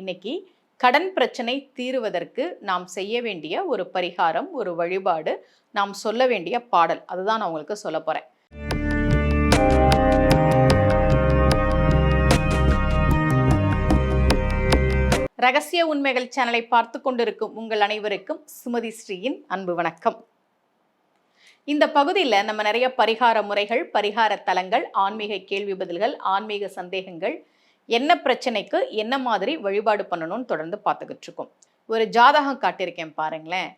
இன்னைக்கு கடன் பிரச்சனை தீருவதற்கு நாம் செய்ய வேண்டிய ஒரு பரிகாரம் ஒரு வழிபாடு நாம் சொல்ல வேண்டிய பாடல். அதுதான் நான் உங்களுக்கு சொல்ல போறேன். ரகசிய உண்மைகள் சேனலை பார்த்து கொண்டிருக்கும் உங்கள் அனைவருக்கும் சுமதி ஸ்ரீயின் அன்பு வணக்கம். இந்த பகுதியில் நம்ம நிறைய பரிகார முறைகள் பரிகார தலங்கள் ஆன்மீக கேள்வி பதில்கள் ஆன்மீக சந்தேகங்கள் என்ன பிரச்சனைக்கு என்ன மாதிரி வழிபாடு பண்ணணும்னு தொடர்ந்து பார்த்துக்கிட்டு இருக்கோம். ஒரு ஜாதகம் காட்டியிருக்கேன் பாருங்களேன்.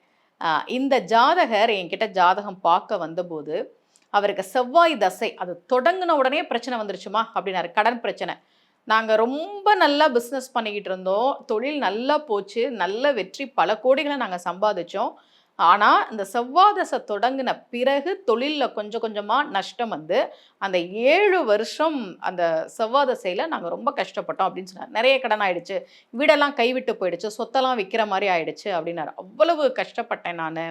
இந்த ஜாதகர் என்கிட்ட ஜாதகம் பார்க்க வந்தபோது அவருக்கு செவ்வாய் தசை அது தொடங்கின உடனே பிரச்சனை வந்துருச்சுமா அப்படின்னாரு. கடன் பிரச்சனை. நாங்கள் ரொம்ப நல்லா பிஸ்னஸ் பண்ணிக்கிட்டு இருந்தோம். தொழில் நல்லா போச்சு. நல்ல வெற்றி பல கோடிகளை நாங்கள் சம்பாதிச்சோம். ஆனால் இந்த செவ்வாதசை தொடங்கின பிறகு தொழிலில் கொஞ்சம் கொஞ்சமாக நஷ்டம் வந்து அந்த ஏழு வருஷம் அந்த செவ்வாதசையில் நாங்கள் ரொம்ப கஷ்டப்பட்டோம் அப்படின்னு சொன்னார். நிறைய கடன் ஆயிடுச்சு. வீடெல்லாம் கைவிட்டு போயிடுச்சு. சொத்தெல்லாம் விற்கிற மாதிரி ஆயிடுச்சு அப்படின்னாரு. அவ்வளவு கஷ்டப்பட்டேன் நான்.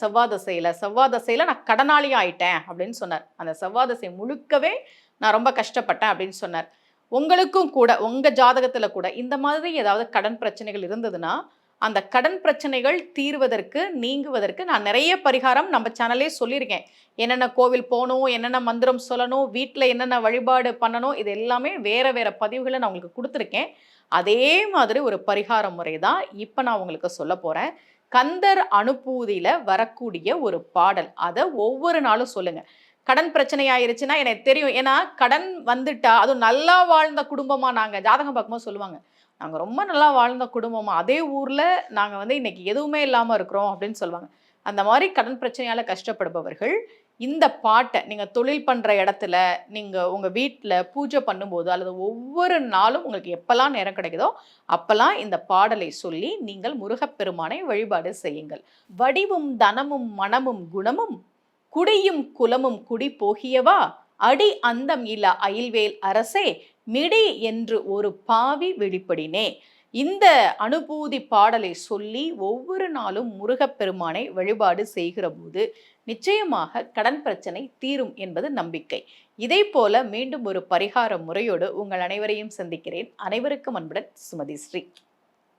செவ்வாதசையில். செவ்வாதசையில் நான் கடனாளி ஆயிட்டேன் அப்படின்னு சொன்னார். அந்த செவ்வாதசை முழுக்கவே நான் ரொம்ப கஷ்டப்பட்டேன் அப்படின்னு சொன்னார். உங்களுக்கும் கூட உங்கள் ஜாதகத்தில் கூட இந்த மாதிரி ஏதாவது கடன் பிரச்சனைகள் இருந்ததுன்னா அந்த கடன் பிரச்சனைகள் தீர்வதற்கு நீங்குவதற்கு நான் நிறைய பரிகாரம் நம்ம சேனலே சொல்லியிருக்கேன். என்னென்ன கோவில் போகணும் என்னென்ன மந்திரம் சொல்லணும் வீட்டில் என்னென்ன வழிபாடு பண்ணணும் இது எல்லாமே வேறு வேறு பதிவுகளை நான் உங்களுக்கு கொடுத்துருக்கேன். அதே மாதிரி ஒரு பரிகார முறை தான் இப்போ நான் உங்களுக்கு சொல்ல போகிறேன் கந்தர் அனுபூதியில் வரக்கூடிய ஒரு பாடல். அதை ஒவ்வொரு நாளும் சொல்லுங்கள் கடன் பிரச்சனை ஆயிருச்சுன்னா எனக்கு தெரியும். ஏன்னா கடன் வந்துட்டா அதுவும் நல்லா வாழ்ந்த குடும்பமாக நாங்கள் ஜாதகம் பார்க்கும்போது சொல்லுவாங்க நாங்கள் ரொம்ப நல்லா வாழ்ந்த குடும்பமாக அதே ஊரில் நாங்கள் வந்து இன்றைக்கி எதுவுமே இல்லாமல் இருக்கிறோம் அப்படின்னு சொல்லுவாங்க. அந்த மாதிரி கடன் பிரச்சனையால் கஷ்டப்படுபவர்கள் இந்த பாட்டை நீங்கள் தொழில் பண்ணுற இடத்துல நீங்கள் உங்கள் வீட்டில் பூஜை பண்ணும்போது அல்லது ஒவ்வொரு நாளும் உங்களுக்கு எப்போல்லாம் நேரம் கிடைக்குதோ அப்போல்லாம் இந்த பாடலை சொல்லி நீங்கள் முருகப்பெருமானை வழிபாடு செய்யுங்கள். வடிவும் தனமும் மனமும் குணமும் குடியும் குலமும் குடி போகியவா? அடி அந்தம் இல்ல அயில்வேல் அரசே மிடி என்று ஒரு பாவி வெளிப்படினே. இந்த அனுபூதி பாடலை சொல்லி ஒவ்வொரு நாளும் முருகப்பெருமானை வழிபாடு செய்கிற போது நிச்சயமாக கடன் பிரச்சனை தீரும் என்பது நம்பிக்கை. இதே போல மீண்டும் ஒரு பரிகார முறையோடு உங்கள் அனைவரையும் சந்திக்கிறேன். அனைவருக்கும் அன்புடன் சுமதி ஸ்ரீ.